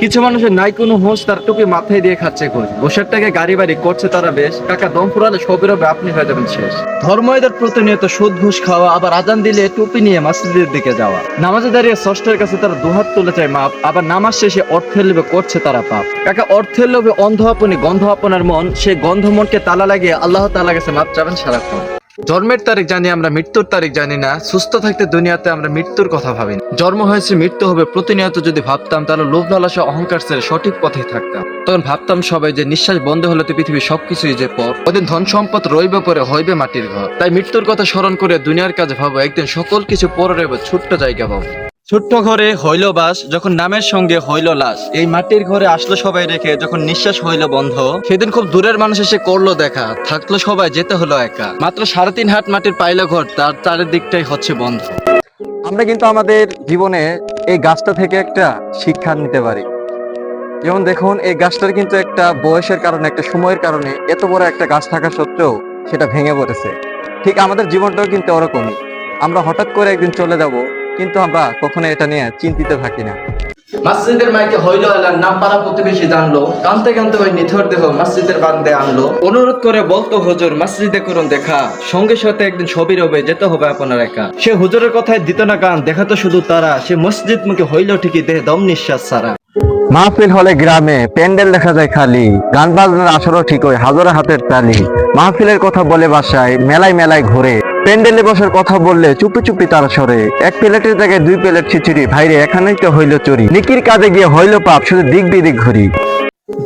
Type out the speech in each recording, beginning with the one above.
কিছু মানুষের নাই কোনো হোস তার টুপি মাথায় দিয়ে খাচ্ছে ঘুষ ঘুষের টাকা গাড়ি বাড়ি করছে তারা বেশ। কাকা, দম ফুরালে সবের আপনি হয়ে যাবেন শেষ। ধর্ম এদের প্রতিনিয়ত সুদ ঘুষ খাওয়া, আবার আজান দিলে টুপি নিয়ে মসজিদের দিকে যাওয়া। নামাজে দাঁড়িয়ে ষষ্ঠের কাছে তারা দুহাত তুলে চায় মাপ, আবার নামাজ শেষে অর্থের লোভে করছে তারা পাপ। কাকা, অর্থের লোভে অন্ধ আপনি গন্ধ আপনার মন সেই গন্ধ মনকে তালা লাগিয়ে আল্লাহ তালা কাছে মাপ চাবেন সারাক্ষণ। জন্মের তারিখ জানি, আমরা মৃত্যুর তারিখ জানি না। সুস্থ থাকতে দুনিয়াতে আমরা মৃত্যুর কথা ভাবি। জন্ম হয়েছে, মৃত্যু হবে প্রতিনিয়ত যদি ভাবতাম, তাহলে লোভ লালসা অহংকার ছেড়ে সঠিক পথে থাকতাম। তখন ভাবতাম সবাই যে নিঃশ্বাস বন্ধ হলে তো পৃথিবীর সবকিছুই যে পর ওদিন ধন সম্পদ রইবে পরে হইবে মাটির ঘর। তাই মৃত্যুর কথা স্মরণ করে দুনিয়ার কাজে ভাবো, একদিন সকল কিছু পরে রইবে ছোট্ট জায়গা পাবো ছোট্ট ঘরে হইল বাস, যখন নামের সঙ্গে হইল লাশ। এই মাটির ঘরে আসলো সবাই রেখে, যখন নিঃশ্বাস হইল বন্ধ। সেদিন খুব দূরের মানুষ এসে করল দেখা, থাকল সবাই, যেতে হলো একা। মাত্র সাড়ে তিন হাট মাটির পাইলা ঘর, তার চারিদিকটাই হচ্ছে বন্ধ। আমরা কিন্তু আমাদের জীবনে এই গাছটা থেকে একটা শিক্ষা নিতে পারি। যেমন দেখুন, এই গাছটার কিন্তু একটা বয়সের কারণে, একটা সময়ের কারণে এত বড় একটা গাছ থাকা সত্ত্বেও সেটা ভেঙে পড়েছে। ঠিক আমাদের জীবনটাও কিন্তু ওরকমই। আমরা হঠাৎ করে একদিন চলে যাব কিন্তু আমরা কখনো এটা নিয়ে চিন্তিত থাকি না। মসজিদের মাইকে হইল এলার নাম পাড়া প্রতিবেশী জানলো কানতে কানতে ওই নিথর দেহ মসজিদের বান্দে আনলো। অনুরোধ করে বলতো হুজুর মসজিদে করুন দেখা সঙ্গে সাথে একদিন ছবি রবে যেতে হবে আপনার একা। সে হুজুরের কথায় দিত না কান দেখা তো শুধু তারা সে মসজিদ মুখে হইল ঠিকই দেহ দম নিঃশ্বাস সারা মাহফিল হলে গ্রামে প্যান্ডেল দেখা যায় খালি গান বাজনার আসরও ঠিক হয় হাজার হাতের তালি। মাহফিলের কথা বলে বাসায় মেলায় মেলায় ঘুরে। প্যান্ডেলে বসার কথা বললে চুপি চুপি তারা সরে। এক প্লেটের জায়গায় দুই প্লেট খিচুড়ি ভাইরে এখানেই তো হইল চুরি। নিকির কাজে গিয়ে হইল পাপ, শুধু দিক বিদিক ঘুরি।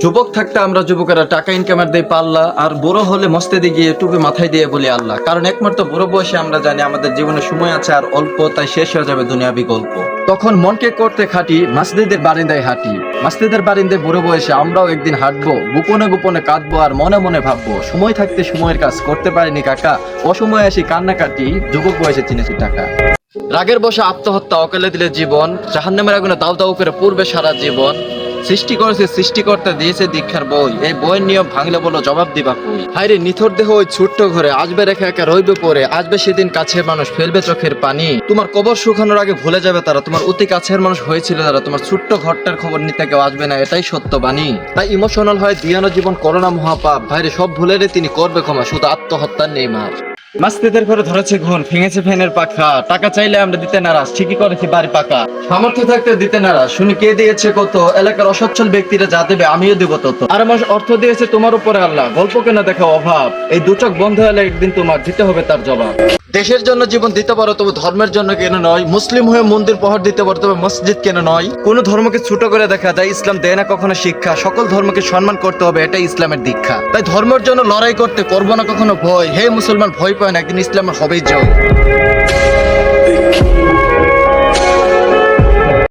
যুবক থাকতে আমরা যুবকেরা টাকা ইনকামের দিয়ে পাল্লা, আর বুড়ো হলে মস্তেদি গিয়ে টুপি মাথায় দিয়ে বলি আল্লাহ। কারণ একমাত্র বুড়ো বয়সে আমরা জানি আমাদের জীবনে সময় আছে, আর অল্প, তাই শেষ হয়ে যাবে দুনিয়া বিকল্প তখন মনকে করতে খাটি, মাসজিদের বারিন্দায় হাঁটি। মাসজিদের বারিন্দায় বুড়ো বয়সে আমরাও একদিন হাঁটবো, গোপনে গোপনে কাঁদবো, আর মনে মনে ভাববো, সময় থাকতে সময়ের কাজ করতে পারিনি কাকা, অসময়ে আসি কান্নাকাটি, যুবক বয়সে চিনেছি টাকা। রাগের বসে আত্মহত্যা অকেলে দিলে জীবন, জাহান্নামের আগুনে দাউ দাউ করে পূর্বে সারা জীবন। সৃষ্টি করেছে, সৃষ্টিকর্তা দিয়েছে দীক্ষার বই। এই বইয়ের নিয়ম ভাঙলে বলো জবাব দিবা কই? হাইরে নিথর দেহ ওই ছোট্ট ঘরে, আসবে রেখে একা রইবে পরে, আসবে সেদিন কাছের মানুষ, ফেলবে চোখের পানি। তোমার কবর শুকানোর আগে ভুলে যাবে তারা, তোমার অতি কাছের মানুষ হয়েছিল তারা, তোমার ছোট্ট ঘরটার খবর নিতে কেউ আসবে না, এটাই সত্য বাণী। তাই ইমোশনাল হয় দিয়ানো জীবন করোনা মহাপাপ। ভাইরে সব ভুলে রে তিনি করবে ক্ষমা, শুধু আত্মহত্যার নেই মার। মাস্তিদের ঘরে ধরেছে ঘুণ, ভেঙেছে ফ্যানের পাখা। টাকা চাইলে আমরা দিতে নারাজ, ঠিকই করেছি বাড়ি পাকা। সামর্থ্য থাকতে দিতে নারাজ। শুনি কে দিয়েছে কত? এলাকার অসচ্ছল ব্যক্তিরা যা দেবে আমিও দেবো তত। আর আমার অর্থ দিয়েছে তোমার উপরে আল্লাহ। গল্প কেনা দেখা অভাব। এই দুচক বন্ধ হলে একদিন তোমার দিতে হবে তার জবাব। দেশের জন্য জীবন দিতে পারো, তবে ধর্মের জন্য কেন নয়? মুসলিম হয়ে মন্দির পহর দিতে পারো, তবে মসজিদ কেন নয়? কোন ধর্মকে ছোট করে দেখা যায় ইসলাম দেয় না কখনো শিক্ষা। সকল ধর্মকে সম্মান করতে হবে, এটাই ইসলামের দীক্ষা। তাই ধর্মের জন্য লড়াই করতে করব না কখনো ভয়। হে মুসলমান, ভয় পায় না, একদিন ইসলামের হবেই জয়